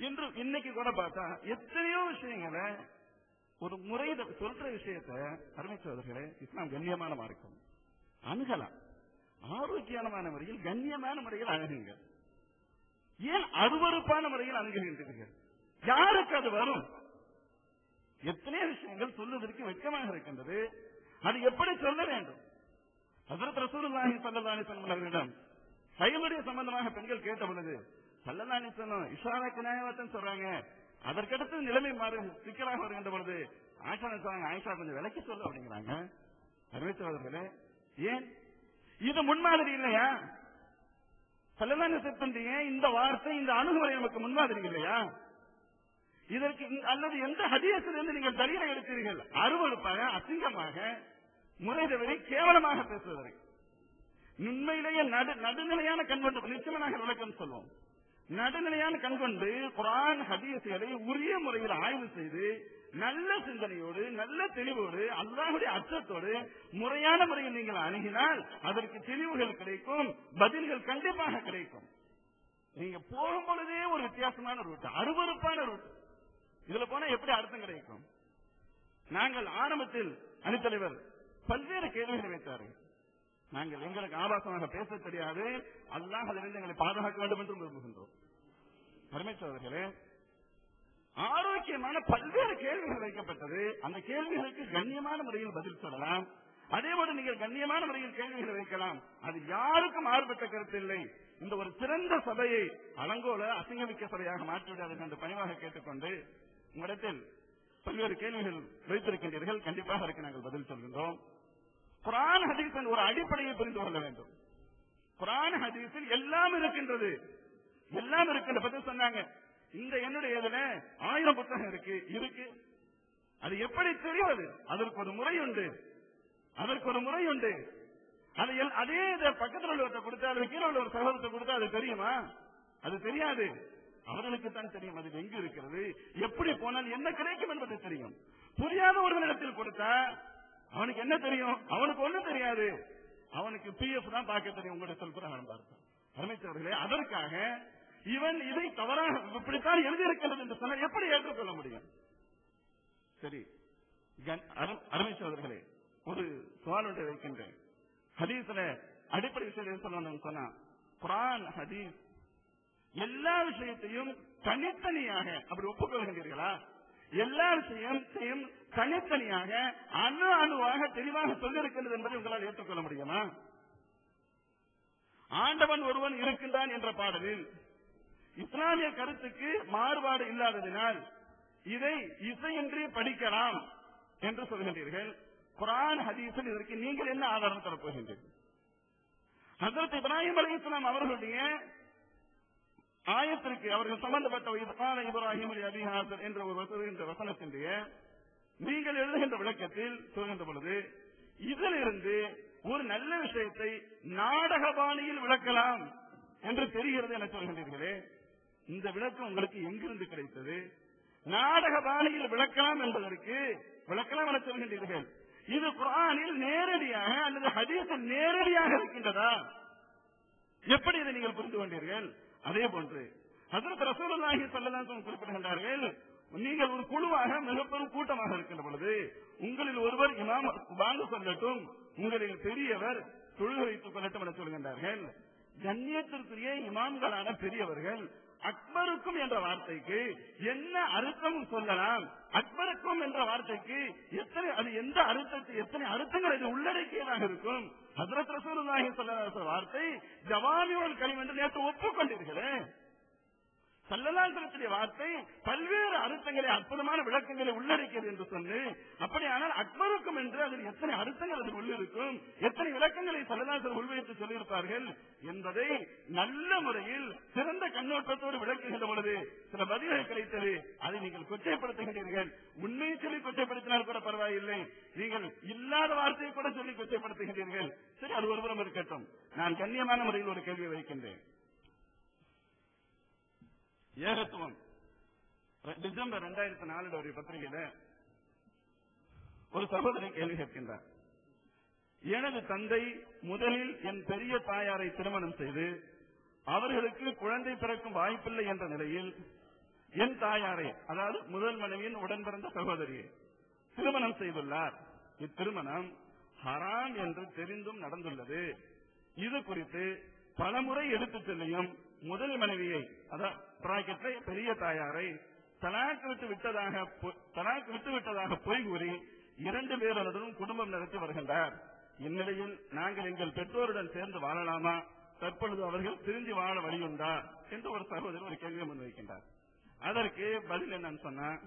இன்று இன்னைக்கு கூட பார்த்தா எத்தனையோ விஷயங்களை ஒரு முறை சொல்ற விஷயத்த அருமை சோதர்களே இஸ்லாம் கண்ணியமான மார்க்கம். அணுகலாம் ஆரோக்கியமான முறையில் கண்ணியமான முறையில் அணுகுங்கள் ஏன் அருவறுப்பான முறையில் அணுகுகின்றீர்கள்? யாருக்கு அது வரும்? எத்தனை விஷயங்கள் சொல்வதற்கு வெட்கமாக இருக்கின்றது. அது எப்படி சொல்ல வேண்டும்? அதற்கு ரசூலுல்லாஹி ஸல்லல்லாஹு அலைஹி வஸல்லம் அவர்களிடம் சம்பந்தமாக பெண்கள் கேட்ட பொழுது ஸல்லல்லாஹு அலைஹி வஸல்லம் இஷாராக்கு சொல்றாங்க. அதற்கடுத்து நிலைமை மாறு சிக்கலாக வருகின்ற பொழுது ஆயிஷா சொல்றாங்க ஆயிஷா கொஞ்சம் விலைக்கு சொல்ல அப்படிங்கிறாங்க. அறிவித்தவர்களே ஏன்? இது முன்மாதிரி இல்லையா? ஸல்லல்லாஹு அலைஹி வஸல்லம் இந்த வார்த்தை இந்த அணுகுமுறை நமக்கு முன்மாதிரி இல்லையா? இதற்கு அல்லது எந்த ஹதீஸிலிருந்து நீங்கள் தனியாக எடுத்தீர்கள் அருவறுப்பாக அசிங்கமாக முறை தவறி கேவலமாக பேசுவதற்கு. உண்மையிலேயே நடு நடுநிலையான கண்வெட்டு நிச்சயமாக விளக்கம் சொல்வோம். நடுநிலையான கண்கொண்டு குரான் ஹதீசுகளை உரிய முறையில் ஆய்வு செய்து நல்ல சிந்தனையோடு நல்ல தெளிவோடு அல்லாஹுடைய அச்சத்தோடு முறையான முறையில் நீங்கள் அணுகினால் அதற்கு தெளிவுகள் கிடைக்கும் பதில்கள் கண்டிப்பாக கிடைக்கும். நீங்க போகும் பொழுதே ஒரு வித்தியாசமான ரூட் அருவறுப்பான ரூட் இதுல போனா எப்படி அர்த்தம் கிடைக்கும்? நாங்கள் ஆரம்பத்தில் அணித்தலைவர் பல்வேறு கேள்விகள் வைத்தார்கள். நாங்கள் எங்களுக்கு ஆபாசமாக பேச தெரியாது. அல்லாஹ் அதிலிருந்து எங்களை பாதுகாக்க வேண்டும் என்று விரும்புகின்றோம். பரமேஸ்வரர்களே ஆரோக்கியமான பல்வேறு கேள்விகள் வைக்கப்பட்டது. அந்த கேள்விகளுக்கு கண்ணியமான முறையில் பதில் சொல்லலாம். அதே போல நீங்கள் கண்ணியமான முறையில் கேள்விகளை வைக்கலாம். அது யாருக்கும் மாறுபட்ட கருத்து இல்லை. இந்த ஒரு சிறந்த சபையை அலங்கோல அசிங்கமிக்க சபையாக மாற்றிவிடாது என்று பணிவாக கேட்டுக்கொண்டு உங்களிடத்தில் பல்வேறு கேள்விகள் வைத்திருக்கின்றீர்கள். கண்டிப்பாக அதற்கு நாங்கள் பதில் சொல்கின்றோம். குரான் ஹதீஸின் ஒரு அடிப்படையை புரிந்து கொள்ள வேண்டும். குரான் ஹதீஸில் எல்லாம் இருக்கின்றது. எல்லாம் இருக்கின்ற பத்தி சொன்னாங்க. இந்த என்னுடைய இதுல ஆயிரம் புத்தகம் இருக்கு. இருக்கு. அது எப்படி தெரிவது அதற்கு ஒரு முறை உண்டு. அதற்கு ஒரு முறை உண்டு. அது எல்- அதே இதை பக்கத்தில் உள்ளவர்கிட்ட கொடுத்தா அது கீழே உள்ள ஒரு சகோதரத்தை கொடுத்தா அது தெரியுமா? அது தெரியாது. அவர்களுக்கு தான் தெரியும். அது எங்கு இருக்கிறது? எப்படி போனால் என்ன கிடைக்கும் என்பது தெரியும். புரியாத ஒருவனிடத்தில் கொடுத்தா அவனுக்கு என்ன தெரியும்? அவனுக்கு ஒண்ணும் தெரியாது. அவனுக்கு பி எஃப் தான் பார்க்க தெரியும். உங்களுடைய சொல்புறாங்க பார்த்தான் அமைச்சர்களே அதற்காக இவன் இதை தவறாக இப்படித்தான் எழுதியிருக்கிறது என்று சொன்னால் எப்படி ஏற்றுக்கொள்ள முடியும்? சரி கண்- அருமை சோதர்களே ஒரு சவால் ஒன்றை வைக்கின்றேன். ஹதீஸ்ல அடிப்படை விஷயம் சொல்லணும்னு சொன்னா குரான் ஹதீஸ் எல்லா விஷயத்தையும் தனித்தனியாக அப்படி ஒப்புக்கொள்கின்றீர்களா? எல்லா விஷயத்தையும் தனித்தனியாக அணு அணுவாக தெளிவாக சொல்லியிருக்கிறது என்பதை உங்களால் ஏற்றுக்கொள்ள முடியுமா? ஆண்டவன் ஒருவன் இருக்கின்றான் என்ற பாடலில் இஸ்லாமிய கருத்துக்கு மாறுபாடு இல்லாததினால் இதை இசையின்றி படிக்கலாம் என்று சொல்கின்றீர்கள். குரான் ஹதீஸில் இதற்கு நீங்கள் என்ன ஆதாரம் தரப்போகின்றீர்கள்? ஹசரத் இப்ராஹிம் அலி இஸ்லாம் அவர்களுடைய ஆயத்திற்கு அவர்கள் சம்பந்தப்பட்ட இப்ராஹிம் அலி அபிஹாசர் என்ற ஒரு வசதிகின்ற வசனத்தினுடைய நீங்கள் எழுதுகின்ற விளக்கத்தில் சொல்கின்ற பொழுது இதிலிருந்து ஒரு நல்ல விஷயத்தை நாடக பாணியில் விளக்கலாம் என்று தெரிகிறது என சொல்கின்றீர்களே இந்த விளக்கம் உங்களுக்கு எங்கிருந்து கிடைத்தது? நாடக பாணியில் விளக்கலாம் என்பதற்கு விளக்கலாம் என சொல்கின்றீர்கள். இது குரானில் நேரடியாக அல்லது ஹதீஸில் நேரடியாக இருக்கின்றதா? எப்படி இதை நீங்கள் புரிந்து கொண்டீர்கள்? அதே போன்று ஹசரத் ரசூலாகி ஸல்லல்லாஹு குறிப்பிடுகின்றார்கள் நீங்கள் ஒரு குழுவாக மிகப்பெரும் கூட்டமாக இருக்கின்ற பொழுது உங்களில் ஒருவர் இமாம் வாங்க சொல்லட்டும் உங்களில் பெரியவர் தொழில் வைத்துக் கொள்ளட்டும் என சொல்கின்றார்கள். கண்ணியத்திற்குரிய இமாம்களான பெரியவர்கள் அக்பருக்கும் என்ற வார்த்தைக்கு என்ன அர்த்தம் சொல்லலாம். அக்பருக்கும் என்ற வார்த்தைக்கு எத்தனை அது எந்த அர்த்தத்தை எத்தனை அர்த்தங்கள் இது உள்ளடக்கியதாக இருக்கும். ஹசரத் ரசூல் வார்த்தை ஜவாமியோல் கலிம் என்று நேற்று ஒப்புக்கொண்டிருக்கிறேன். சல்லலாசனத்துடைய வார்த்தை பல்வேறு அர்த்தங்களை அற்புதமான விளக்கங்களை உள்ளடக்கியது என்று சொன்னேன். அப்படியானால் அக்பருக்கும் என்று அதில் எத்தனை அர்த்தங்கள் அதில் உள்ளிருக்கும்? எத்தனை விளக்கங்களை சல்லலாசர் உள்வைத்து சொல்லியிருப்பார்கள் என்பதை நல்ல முறையில் சிறந்த கண்ணோட்டத்தோடு விளக்குகின்ற பொழுது சில பதில்கள் கிடைத்தது. அதை நீங்கள் கொச்சைப்படுத்துகிறீர்கள். உண்மையை சொல்லி கொச்சைப்படுத்தினால் கூட பரவாயில்லை. நீங்கள் இல்லாத வார்த்தையை கூட சொல்லி கொச்சைப்படுத்துகிறீர்கள். சரி அது ஒருபுறம் இருக்கட்டும். நான் கண்ணியமான முறையில் ஒரு கேள்வி வைக்கின்றேன். ஏகத்துவம். டிசம்பர் ரெண்டாயிரத்தி நாலுல ஒரு பத்திரிகையில ஒரு சகோதரன் கேள்வி கேட்கின்றார். எனது தந்தை முதலில் என் பெரிய தாயாரை திருமணம் செய்து அவர்களுக்கு குழந்தை பிறக்கும் வாய்ப்பில்லை என்ற நிலையில் என் தாயாரை அதாவது முதல் மனைவியின் உடன் பிறந்த சகோதரியை திருமணம் செய்துள்ளார். இத்திருமணம் ஹராம் என்று தெரிந்தும் நடந்துள்ளது. இது குறித்து பலமுறை எடுத்துச் செல்லியும் முதல் மனைவியை அதான் பெரிய தாயாரை தலாக்கு விட்டு விட்டதாக தலாக்கு விட்டு விட்டதாக பொய் கூறி இரண்டு பேருடனும் குடும்பம் நடத்தி வருகின்றார். இந்நிலையில் நாங்கள் எங்கள் பெற்றோருடன் சேர்ந்து வாழலாமா? தற்பொழுது அவர்கள் திருந்தி வாழ வழியுண்டா? என்று ஒரு சகோதரர் ஒரு கேள்வியை முன்வைக்கின்றார். அதற்கு பதில் என்னன்னு சொன்னா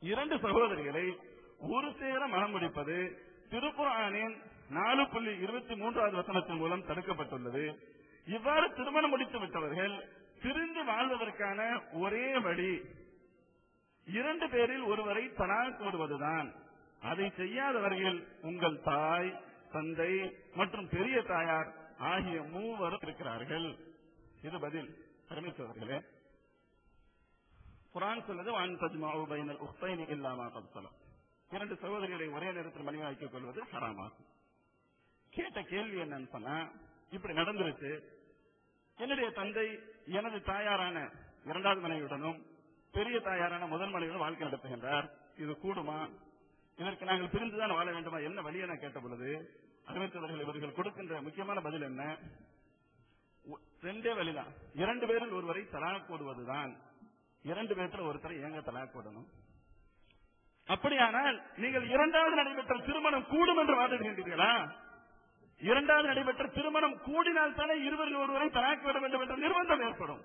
இரண்டு சகோதரிகளை ஒரு சேர மனம் முடிப்பது திருக்குர்ஆனின் நாலு புள்ளி இருபத்தி மூன்றாவது வசனத்தின் மூலம் தடுக்கப்பட்டுள்ளது. இவ்வாறு திருமணம் முடித்து விட்டவர்கள் பிரிந்து வாழ்வதற்கான ஒரே வழி இரண்டு பேரில் ஒருவரை தலாக் விடுவதுதான் அதை செய்யாதவர்கள் உங்கள் தாய் தந்தை மற்றும் பெரிய தாயார் ஆகிய மூவரும் இருக்கிறார்கள். இது பதில். பரமேஸ்வரர்களே குரான் சொல்வது வான் தஜ்மாவு பைனல் உக்தைனி இல்லாமா இரண்டு சகோதரிகளை ஒரே நேரத்தில் மனைவியாக்கிக் கொள்வது ஹராமாகும். கேட்ட கேள்வி என்னன்னு சொன்னா இப்படி நடந்துருச்சு. என்னுடைய தந்தை எனது தாயாரான இரண்டாவது மனைவியுடனும் பெரிய தாயாரான முதல் மனைவியுடன் வாழ்க்கை நடத்துகின்றார். இது கூடுமா? இதற்கு நாங்கள் பிரிந்துதான் வாழ வேண்டுமா? என்ன வழி என கேட்ட பொழுது அறிவித்தவர்கள் இவர்கள் கொடுக்கின்ற முக்கியமான பதில் என்ன? ஒ- ரெண்டே வழிதான். இரண்டு பேரில் ஒருவரை தலாக் கூடுவதுதான் இரண்டு பேர்த்துல ஒருத்தரை ஏங்க தலாக் கூடணும் அப்படியானால் நீங்கள் இரண்டாவது நடைபெற்ற திருமணம் கூடும் என்று வாதிடுகின்றீர்களா? இரண்டாவது நடைபெற்ற திருமணம் கூடினால் தானே இருவரில் ஒருவரை தலாக் விட வேண்டும் என்ற நிர்பந்தம் ஏற்படும்.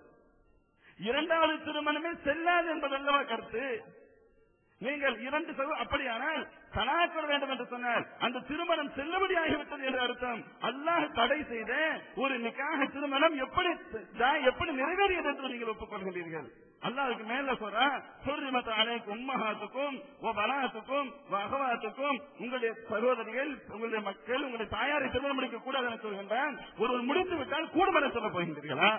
இரண்டாவது திருமணமே செல்லாது என்பதல்லவா கருத்து. நீங்கள் இரண்டு அப்படியானால் தலாக் வேண்டும் என்று சொன்னால் அந்த திருமணம் செல்லுபடியாகிவிட்டது என்று அர்த்தம். அல்லாஹ் தடை செய்த ஒரு நிக்காக திருமணம் எப்படி ஜா- எப்படி நிறைவேறியது என்று நீங்கள் ஒப்புக்கொள்கிறீர்கள் அல்லாவுக்கு மேல சொல்றேன் சுர்ரிமத் அலைக்கும் உம்மஹாத்துக்கும் ஓ பனாத்துக்கும் அகவாத்துக்கும் உங்களுடைய சகோதரிகள் உங்களுடைய மக்கள் உங்களுடைய தாயாரை திருமணம் முடிக்க கூடாது என சொல்கின்றான். ஒருவர் முடித்து விட்டால் கூடும் சொல்ல போகின்றீர்களா?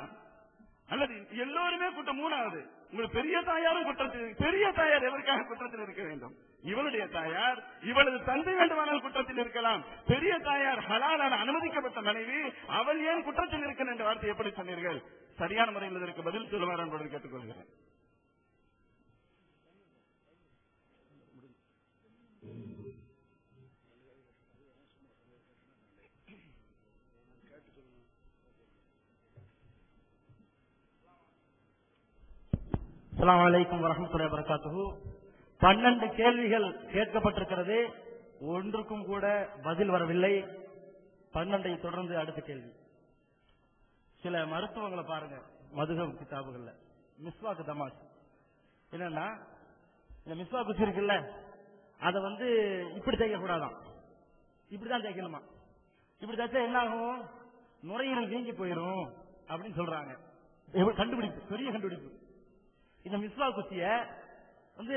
அல்லது எல்லோருமே குற்றம் மூணாவது. உங்களுக்கு பெரிய தாயாரும் குற்றத்தில் பெரிய தாயார் எதற்காக குற்றத்தில் இருக்க வேண்டும்? இவளுடைய தாயார் இவளது தந்தை வேண்டுமானால் குற்றத்தில் இருக்கலாம். பெரிய தாயார் ஹலாலான அனுமதிக்கப்பட்ட மனைவி அவள் ஏன் குற்றத்தில் இருக்கிற என்ற வார்த்தை எப்படி சொன்னீர்கள்? சரியான முறையில் இதற்கு பதில் சொல்லுவார் என்பதை கேட்டுக்கொள்கிறேன். அஸ்லாம் வலைக்கம் வரஹ்மத்துல்லாஹி வரகாத்து பன்னெண்டு கேள்விகள் கேட்கப்பட்டிருக்கிறது. ஒன்றுக்கும் கூட பதில் வரவில்லை. பன்னெண்டை தொடர்ந்து அடுத்த கேள்வி. சில மருத்துவங்களை பாருங்க. மதுகம் கிதாபுகள்ல. மிஸ்வாக்கு தமாஸ் என்னன்னா இந்த மிஸ்வா குச்சி இருக்குல்ல அதை வந்து இப்படி தேய்க்கக்கூடாதான். இப்படிதான் தேய்க்கணுமா? இப்படி தேய்ச்சா என்ன ஆகும் நுரையீரல் வீங்கி போயிடும் அப்படின்னு சொல்றாங்க. கண்டுபிடிப்பு? பெரிய கண்டுபிடிப்பு. இந்த மிஸ்வா குச்சிய வந்து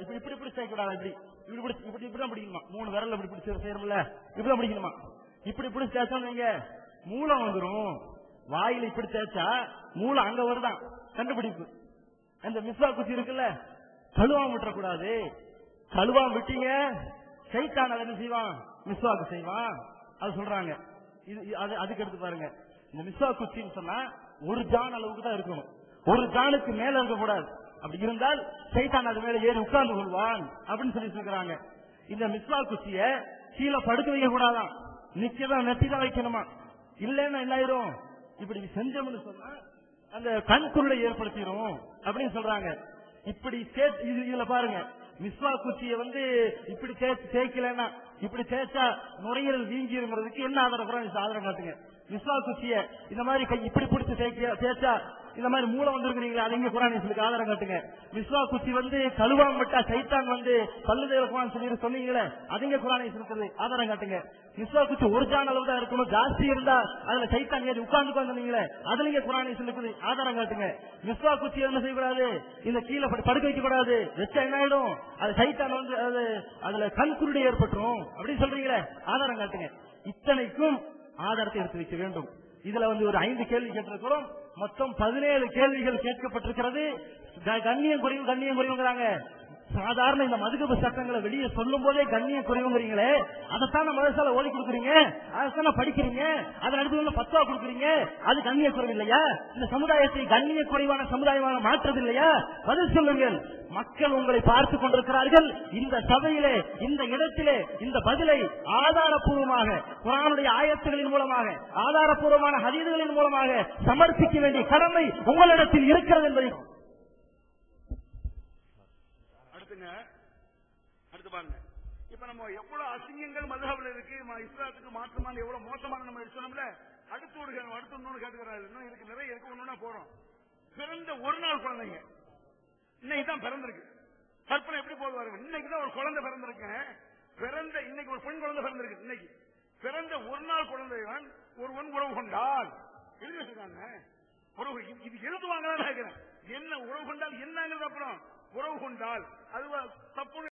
இப்படி இப்படி இப்படி சேர்க்கக்கூடாது இப்படி. இப்படி இப்படி இப்படி இப்படி தான் பிடிக்கணுமா? மூணு விரல் இப்படி பிடிச்சி செய்யறோம்ல இப்படி தான் பிடிக்கணுமா? இப்படி இப்படி சேர்த்தோம் நீங்க மூலம் வந்துடும் வாயில இப்படி தேய்ச்சா மூலம் அங்க வருதான். கண்டுபிடிப்பு. அந்த மிஸ்வா குச்சி இருக்குல்ல கழுவாம விட்டுறக்கூடாது. கழுவாம விட்டீங்க சைத்தான் அதை என்ன செய்வான்? மிஸ்வாக்கு செய்வான். அது சொல்றாங்க. இது இது- அது அதுக்கு எடுத்து பாருங்க. இந்த மிஸ்வா குச்சின்னு சொன்னா ஒரு ஜான் அளவுக்கு தான் இருக்கணும். ஒரு தானுக்கு மேல இருக்க கூடாது. அப்படி இருந்தால் சைத்தான் அது மேல ஏறி உட்கார்ந்து கொள்வான் அப்படின்னு சொல்லி சொல்றாங்க இந்த மிஸ்வா குச்சிய கீழே படுக்க வைக்க கூடாதான். நிச்சயம் நெத்திதான் வைக்கணுமா? இல்லைன்னா என்ன ஆயிரும்? இப்படி செஞ்சோம்னு சொன்னா அந்த கண் குருளை ஏற்படுத்திடும் அப்படின்னு சொல்றாங்க. இப்படி இது இதுல பாருங்க. மிஸ்வா குச்சியை வந்து இப்படி சேர்த்து தேய்க்கலன்னா இப்படி தேய்ச்சா நுரையீரல் வீங்கிருங்கிறதுக்கு என்ன ஆதரவு குரான் காட்டுங்க. மிஸ்வா குச்சிய இந்த மாதிரி கை இப்படி பிடிச்சு தேய்க்க தேய்ச்சா இந்த மாதிரி மூளை வந்திருக்கிறீங்களா அதை இங்க குரான் ஆதாரம் காட்டுங்க. விஸ்வா குச்சி வந்து கழுவாம விட்டா சைத்தான் வந்து பல்லு தேவக்குவான் சொல்லி சொன்னீங்களே அது இங்க குரானை ஆதாரம் காட்டுங்க. விஸ்வா குச்சி ஒரு ஜான் அளவு தான் இருக்கணும். ஜாஸ்தி இருந்தா அதுல சைத்தான் ஏறி உட்கார்ந்து வந்தீங்களே அதுல இங்க குரானை சொல்லுக்குது ஆதாரம் காட்டுங்க. விஸ்வா குச்சி என்ன செய்யக்கூடாது? இந்த கீழே படுக்க வைக்க கூடாது வச்சா என்ன ஆயிடும்? அது சைத்தான் வந்து அது அதுல கண் குருடி ஏற்பட்டுரும். அப்படின்னு சொல்றீங்களே ஆதாரம் காட்டுங்க. இத்தனைக்கும் ஆதாரத்தை எடுத்து வைக்க வேண்டும். இதுல வந்து ஒரு ஐந்து கேள்வி கேட்டிருக்கிறோம். மொத்தம் பதினேழு கேள்விகள் கேட்கப்பட்டிருக்கிறது. கண்ணியம் குறைவு கண்ணியம் குறைவுங்கிறாங்க சாதாரண இந்த மதுகப சட்டங்களை வெளியே சொல்லும் போதே கண்ணிய குறைவுங்கிறீங்களே அதைத்தான் நம்ம ஓடி ஓதி கொடுக்குறீங்க? அதைத்தானே படிக்கிறீங்க? அதன் அடுத்து பத்துவா கொடுக்குறீங்க? அது கண்ணிய குறைவு இல்லையா இந்த சமுதாயத்தை கண்ணிய குறைவான சமுதாயமாக மாற்றது இல்லையா? பதில் சொல்லுங்கள். மக்கள் உங்களை பார்த்து கொண்டிருக்கிறார்கள். இந்த சபையிலே இந்த இடத்திலே இந்த பதிலை ஆதாரபூர்வமாக குரானுடைய ஆயத்துகளின் மூலமாக ஆதாரபூர்வமான ஹதீதுகளின் மூலமாக சமர்ப்பிக்க வேண்டிய கடமை உங்களிடத்தில் இருக்கிறது என்பதை அடுத்துங்க அடுத்து பாருங்க. இப்ப நம்ம எவ்வளவு அசிங்கங்கள் மதுகாவில் இருக்கு இஸ்லாத்துக்கு மாற்றமான எவ்வளவு மோசமான நம்ம சொன்னோம்ல அடுத்து ஒரு அடுத்து இன்னொன்னு கேட்டுக்கிறாரு. இன்னும் நிறைய இருக்கு ஒண்ணுனா போறோம். பிறந்த ஒரு நாள் குழந்தைங்க. இன்னைக்கு தான் பிறந்திருக்கு. கற்பனை எப்படி போதுவாரு இன்னைக்கு தான் ஒரு குழந்தை பிறந்திருக்கேன் பிறந்த இன்னைக்கு ஒரு பெண் குழந்தை பிறந்திருக்கு இன்னைக்கு. பிறந்த ஒரு நாள் குழந்தைவன் ஒருவன் உறவு கொண்டால் எழுதி வச்சிருக்காங்க. உறவு இது- எழுதுவாங்களா கேட்கிறேன். என்ன உறவு கொண்டால் என்னங்கிறது அப்புறம் உறவு கொண்டால் அது தப்பு